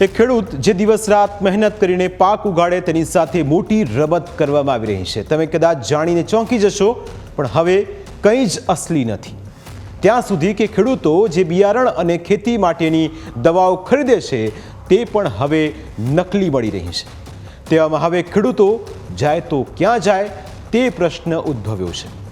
એક ખેડૂત જે દિવસ રાત મહેનત કરીને પાક ઉગાડે તેની સાથે મોટી રમત કરવામાં આવી રહી છે. તમે કદાચ જાણીને ચોંકી જશો, પણ હવે કંઈ જ અસલી નથી. ત્યાં સુધી કે ખેડૂતો જે બિયારણ અને ખેતી માટેની દવાઓ ખરીદે છે, તે પણ હવે નકલી મળી રહી છે. તેવામાં હવે ખેડૂતો જાય તો ક્યાં જાય તે પ્રશ્ન ઉદ્ભવ્યો છે.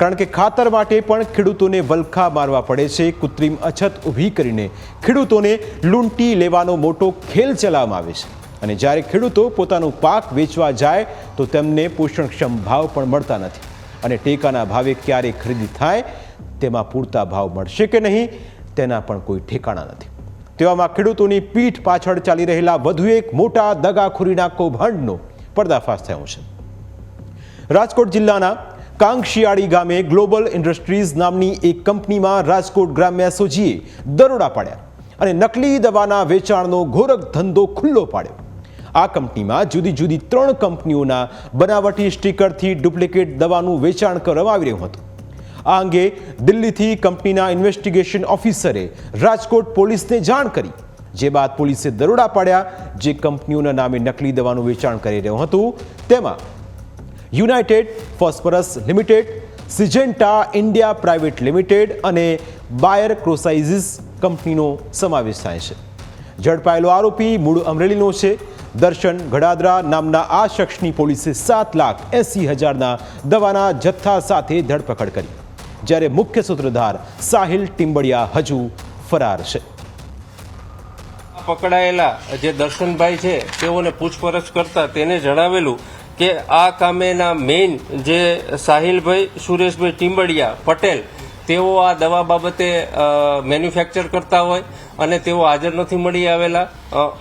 કારણ કે ખાતર માટે પણ ખેડૂતોને વલખા મારવા પડે છે. કૃત્રિમ અછત ઊભી કરીને ખેડૂતોને લૂંટી લેવાનો મોટો ખેલ ચલાવવામાં આવે છે. અને જ્યારે ખેડૂતો પોતાનો પાક વેચવા જાય તો તેમને પોષણક્ષમ ભાવ પણ મળતા નથી. અને ટેકાના ભાવે ક્યારે ખરીદી થાય તેમાં પૂરતા ભાવ મળશે કે નહીં તેના પણ કોઈ ઠેકાણા નથી. તેવામાં ખેડૂતોની પીઠ પાછળ ચાલી રહેલા વધુ એક મોટા દગાખોરીના કૌભાંડનો પર્દાફાશ થયો છે. રાજકોટ જિલ્લાના કાંકશિયાળી ગામે ગ્લોબલ ઇન્ડસ્ટ્રીઝ નામની એક કંપનીમાં રાજકોટ ગ્રામ્ય એસઓજીએ દરોડા પાડ્યા અને નકલી દવાના વેચાણનો ઘોરક ધંધો ખુલ્લો પાડ્યો. આ કંપનીમાં જુદી જુદી ત્રણ કંપનીઓના બનાવટી સ્ટીકરથી ડુપ્લિકેટ દવાનું વેચાણ કરવામાં આવી રહ્યું હતું. આ અંગે દિલ્હીથી કંપનીના ઇન્વેસ્ટિગેશન ઓફિસરે રાજકોટ પોલીસને જાણ કરી, જે બાદ પોલીસે દરોડા પાડ્યા, જે કંપનીઓના નામે નકલી દવાનું વેચાણ કરી રહ્યું હતું, તેમાં United Phosphorus Limited, Syngenta India Private Limited અને બાયર ક્રોસાઇઝિસ કંપનીનો સમાવેશ થાય છે. ઝડપાયેલો આરોપી મૂળ અમરેલીનો છે. દર્શન ઘડાદરા નામના આ શખ્સની પોલીસે સાત લાખ એંસી હજારના દવાના જથ્થા સાથે ધરપકડ કરી. જ્યારે મુખ્ય સૂત્રધાર સાહિલ ટિમ્બડિયા હજુ ફરાર છે. પકડાયેલા જે દર્શનભાઈ છે, તેઓને પૂછપરછ કરતા તેને જણાવેલું કે આ કામેના મેઇન જે સાહિલભાઈ, સુરેશભાઈ ટીમ્બડિયા પટેલ, તેઓ આ દવા બાબતે મેન્યુફેક્ચર કરતા હોય અને તેઓ હાજર નથી મળી આવેલા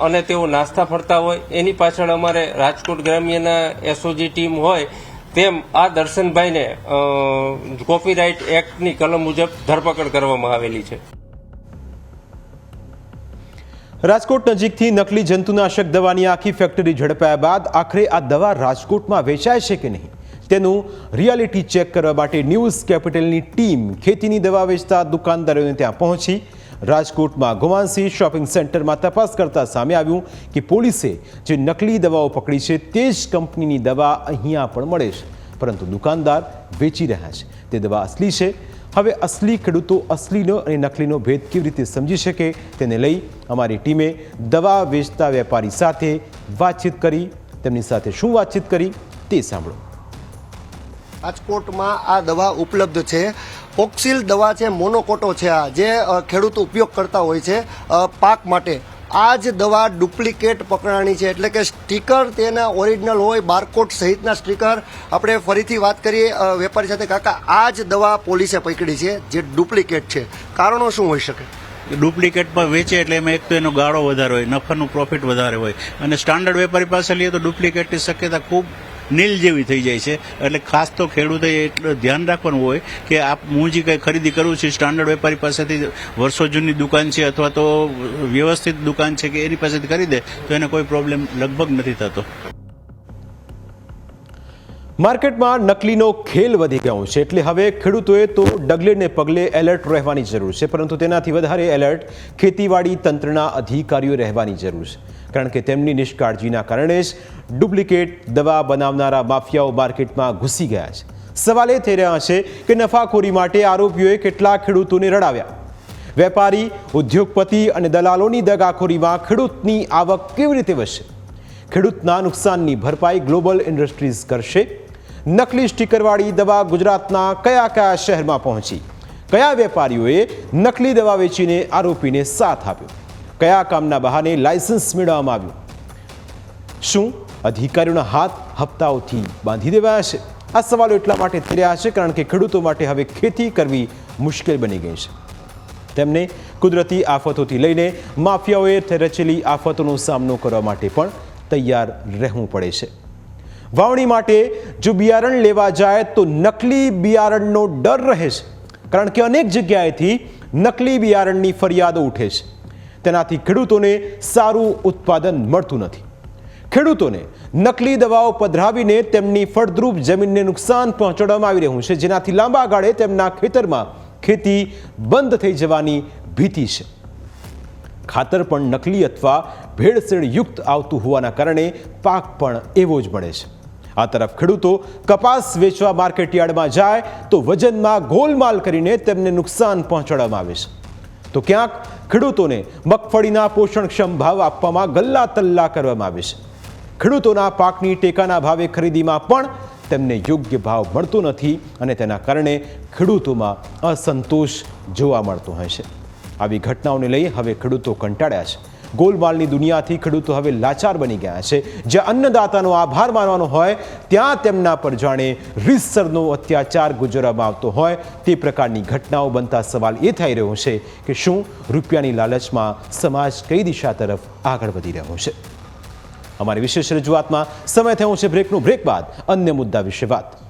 અને તેઓ નાસ્તા ફરતા હોય. એની પાછળ અમારે રાજકોટ ગ્રામ્યના એસઓજી ટીમ હોય, તેમ આ દર્શનભાઈને કોપીરાઇટ એક્ટની કલમ મુજબ ધરપકડ કરવામાં આવેલી છે. રાજકોટ નજીકથી નકલી જંતુનાશક દવાની આખી ફેક્ટરી ઝડપાયા બાદ આખરે આ દવા રાજકોટમાં વેચાય છે કે નહીં? તેનું રિયાલિટી ચેક કરવા માટે ન્યૂઝ કેપિટલની ટીમ ખેતીની દવા વેચતા દુકાનદારોને ત્યાં પહોંચી. રાજકોટમાં ગોવાનસી શોપિંગ સેન્ટરમાં તપાસ કરતા સામે આવ્યું કે પોલીસે જે નકલી દવાઓ પકડી છે તે જ કંપનીની દવા અહીંયા પણ મળે છે. પરંતુ દુકાનદાર વેચી રહ્યા છે. તે દવા અસલી છે. હવે અસલી ખેડૂતો, અસલીનો અને નકલીનો ભેદ કેવી રીતે સમજી શકે તેને લઈ અમારી ટીમે દવા વેચતા વેપારી સાથે વાતચીત કરી. તેમની સાથે શું વાતચીત કરી તે સાંભળો. રાજકોટમાં આ દવા ઉપલબ્ધ છે. ઓક્સિલ દવા છે, મોનોકોટો છે આ, જે ખેડૂતો ઉપયોગ કરતા હોય છે પાક માટે. આ જ દવા ડુપ્લિકેટ પકડાણી છે. એટલે કે સ્ટીકર તેના ઓરિજિનલ હોય બારકોડ સહિતના સ્ટીકર. આપણે ફરીથી વાત કરીએ વેપારી સાથે. કાકા, આ જ દવા પોલીસે પકડી છે, જે ડુપ્લિકેટ છે. કારણો શું હોઈ શકે? ડુપ્લિકેટમાં વેચે એટલે એમાં એક તો એનો ગાળો વધારે હોય, નફાનું પ્રોફિટ વધારે હોય. અને સ્ટાન્ડર્ડ વેપારી પાસે લઈએ તો ડુપ્લિકેટની શક્યતા ખૂબ નીલ જેવી થઈ જાય છે. એટલે ખાસ તો ખેડૂતે એટલું ધ્યાન રાખવાનું હોય કે આપ હું જે કંઈ ખરીદી કરું છું, સ્ટાન્ડર્ડ વેપારી પાસેથી વર્ષો જૂની દુકાન છે અથવા તો વ્યવસ્થિત દુકાન છે કે એની પાસેથી ખરીદે, તો એને કોઈ પ્રોબ્લેમ લગભગ નથી થતો. માર્કેટમાં નકલીનો ખેલ વધી ગયો છે. એટલે હવે ખેડૂતોએ તો ડગલેને પગલે એલર્ટ રહેવાની જરૂર છે, પરંતુ તેનાથી વધારે એલર્ટ ખેતીવાડી તંત્રના અધિકારીઓ રહેવાની જરૂર છે. કારણ કે તેમની નિષ્કાળજીના કારણે જ ડુપ્લિકેટ દવા બનાવનારા માફિયાઓ માર્કેટમાં ઘૂસી ગયા છે. સવાલ એ થઈ રહ્યા છે કે નફાખોરી માટે આરોપીઓએ કેટલા ખેડૂતોને રડાવ્યા? વેપારી, ઉદ્યોગપતિ અને દલાલોની દગાખોરીમાં ખેડૂતની આવક કેવી રીતે વધશે? ખેડૂતના નુકસાનની ભરપાઈ ગ્લોબલ ઇન્ડસ્ટ્રીઝ કરશે? નકલી સ્ટીકરવાળી દવા ગુજરાતના કયા કયા શહેરમાં પહોંચી? કયા વેપારીઓએ નકલી દવા વેચીને આરોપીને સાથ આપ્યો? કયા કામના બહાને લાયસન્સ મેળવવામાં આવ્યું? શું અધિકારીઓના હાથ હપ્તાઓથી બાંધી દેવાયા છે? આ સવાલો એટલા માટે થઈ રહ્યા છે કારણ કે ખેડૂતો માટે હવે ખેતી કરવી મુશ્કેલ બની ગઈ છે. તેમને કુદરતી આફતોથી લઈને માફિયાઓએ રચેલી આફતોનો સામનો કરવા માટે પણ તૈયાર રહેવું પડે છે. વાવણી માટે જો બિયારણ લેવા જાય તો નકલી બિયારણનો ડર રહે છે. કારણ કે અનેક જગ્યાએથી નકલી બિયારણની ફરિયાદો ઉઠે છે. તેનાથી ખેડૂતોને સારું ઉત્પાદન મળતું નથી. ખેડૂતોને નકલી દવાઓ પધરાવીને તેમની ફળદ્રુપ જમીનને નુકસાન પહોંચાડવામાં આવી રહ્યું છે, જેનાથી લાંબા ગાળે તેમના ખેતરમાં ખેતી બંધ થઈ જવાની ભીતિ છે. ખાતર પણ નકલી અથવા ભેળસેળયુક્ત આવતું હોવાના કારણે પાક પણ એવો જ મળે છે. આ તરફ ખેડૂતો કપાસ વેચવા માર્કેટયાર્ડમાં જાય તો વજનમાં ગોલમાલ કરીને તેમને નુકસાન પહોંચાડવામાં આવે છે. તો ક્યાંક ખેડૂતોને મગફળીના પોષણક્ષમ ભાવ આપવામાં ગલ્લા તલ્લા કરવામાં આવે છે. ખેડૂતોના પાકની ટેકાના ભાવે ખરીદીમાં પણ તેમને યોગ્ય ભાવ મળતો નથી અને તેના કારણે ખેડૂતોમાં અસંતોષ જોવા મળતો હોય છે. આવી ઘટનાઓને લઈ હવે ખેડૂતો કંટાળ્યા છે. ગોલમાલની દુનિયાથી ખેડૂતો હવે લાચાર બની ગયા છે. જ્યાં અન્નદાતાનો આભાર માનવાનો હોય, ત્યાં તેમના પર જાણે રીતસરનો અત્યાચાર ગુજરવામાં આવતો હોય. તે પ્રકારની ઘટનાઓ બનતા સવાલ એ થઈ રહ્યો છે કે શું રૂપિયાની લાલચમાં સમાજ કઈ દિશા તરફ આગળ વધી રહ્યો છે. અમારી વિશેષ રજૂઆતમાં સમય થયો છે બ્રેકનું. બ્રેક બાદ અન્ય મુદ્દા વિશે વાત.